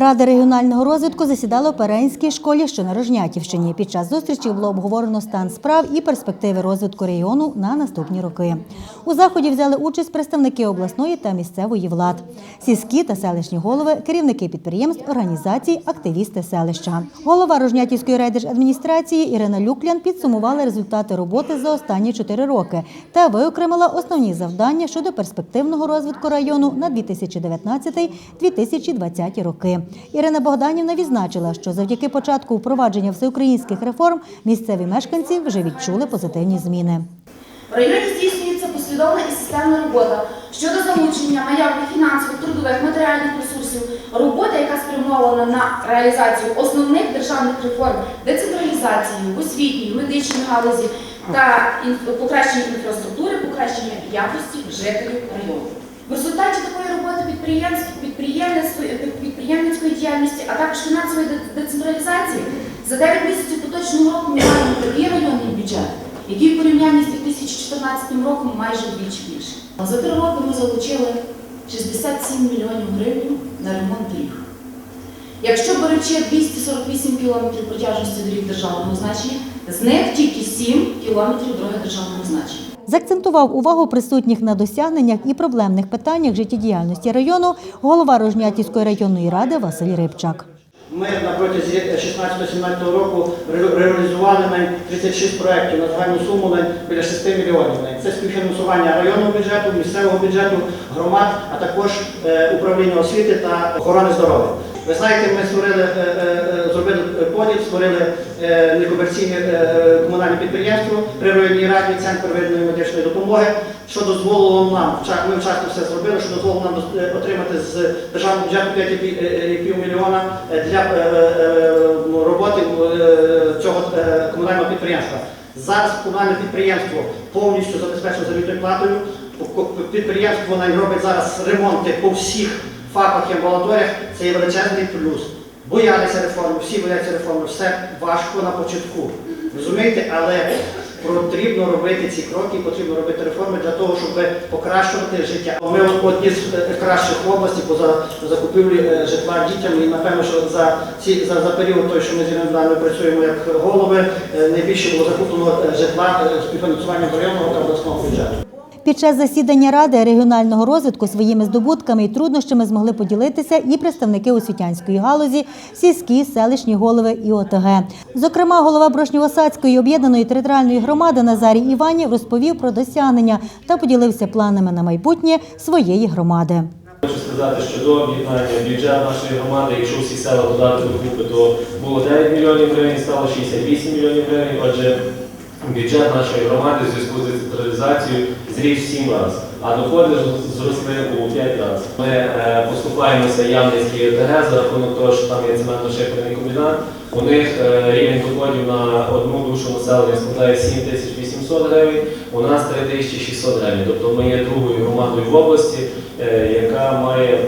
Рада регіонального розвитку засідала у Перенській школі, що на Рожнятівщині. Під час зустрічі було обговорено стан справ і перспективи розвитку регіону на наступні роки. У заході взяли участь представники обласної та місцевої влад, сільські та селищні голови, керівники підприємств, організацій, активісти селища. Голова Рожнятівської райдержадміністрації Ірина Люклян підсумувала результати роботи за останні чотири роки та виокремила основні завдання щодо перспективного розвитку району на 2019-2020 роки. Ірина Богданівна відзначила, що завдяки початку впровадження всеукраїнських реформ місцеві мешканці вже відчули позитивні зміни. В районі здійснюється послідовна і системна робота щодо залучення наявних фінансових, трудових, матеріальних ресурсів, робота, яка спрямована на реалізацію основних державних реформ, децентралізації, освітній, медичній галузі та покращення інфраструктури, покращення якості жителів району. В результаті такої роботи підприємств, діяльності, а також фінансової децентралізації за 9 місяців поточного року ми маємо такий районний бюджет, який в порівнянні з 2014 роком майже вдвічі більше. А За три роки ми залучили 67 мільйонів гривень на ремонт доріг. Якщо беручи 248 кілометрів протяжності доріг державного значення, з них тільки 7 кілометрів дороги державного значення. Заакцентував увагу присутніх на досягненнях і проблемних питаннях життєдіяльності району голова Рожнятівської районної ради Василь Рибчак. Ми на протязі 16-17 року реалізували на 36 проєктів на загальну суму на біля 6 мільйонів. Це співфінансування районного бюджету, місцевого бюджету, громад, а також е, управління освіти та охорони здоров'я. Ви знаєте, ми створили, е, е, зробили поділ, створили некомерційне е, комунальне підприємство при районній раді, центр первинної медичної допомоги, що дозволило нам, ми вчасно все зробили, що дозволило нам е, отримати з державного бюджету 5,5 мільйона е, для е, е, е, роботи е, цього е, комунального підприємства. Зараз комунальне підприємство повністю забезпечено заробітною платою. Підприємство робить зараз ремонти по всіх ФАПах і амбулаторіях. Це є величезний плюс. Боялися реформи, всі бояться реформи, все важко на початку. Розумієте, але потрібно робити ці кроки, потрібно робити реформи для того, щоб покращувати життя. Ми одні з е, кращих областей по за- закупівлі е, житла дітям, і напевно, що за ці за, за період той, що ми з Іриною працюємо як голови, е, найбільше було закуплено житла з співфінансуванням районного та обласного бюджету. Під час засідання Ради регіонального розвитку своїми здобутками і труднощами змогли поділитися і представники освітянської галузі, сільські, селищні голови і ОТГ. Зокрема, голова Брошнєвосадської об'єднаної територіальної громади Назарій Іванів розповів про досягнення та поділився планами на майбутнє своєї громади. Хочу сказати, що до об'єднання бюджет нашої громади, якщо всі села додати до групи, то було 9 мільйонів гривень, стало 68 мільйонів гривень. Отже, бюджет нашої громади в зв'язку з децентралізацією зріс в 7 разів, а доходи зросли у 5 разів. Ми е, поступаємося Ямницькій ОТГ за рахунок того, що там є цементно-шиферний комбінат. У них е, рівень доходів на одну душу населення складає 7800 гривень, у нас 3600 гривень. Тобто ми є другою громадою в області, е, яка має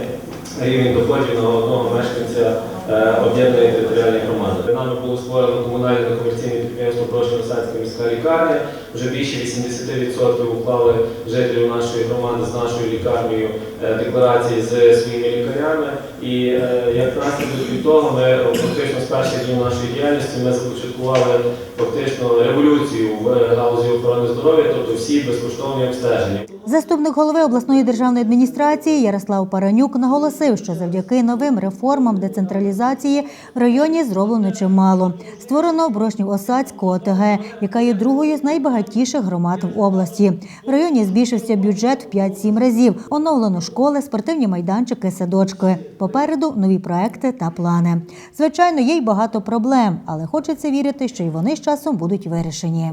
рівень доходів на одного мешканця об'єднаної територіальної громади. Нами було створено комунальне комерційне підприємство Прошньо-Росанська міська лікарня. Вже більше 80% уклали жителів нашої громади з нашою лікарнею е, декларації з своїми лікарями. І е, як наслідок від того, ми фактично з перших днів нашої діяльності ми започаткували фактично революцію в е, галузі охорони здоров'я, тобто всі безкоштовні обстеження. Заступник голови обласної державної адміністрації Ярослав Паранюк наголосив, що завдяки новим реформам децентралізації в районі зроблено чимало. Створено Брошнів-Осадську ОТГ, яка є другою з найбагатіших громад в області. В районі збільшився бюджет в 5-7 разів. Оновлено школи, спортивні майданчики, садочки. Попереду нові проекти та плани. Звичайно, є й багато проблем, але хочеться вірити, що й вони з часом будуть вирішені.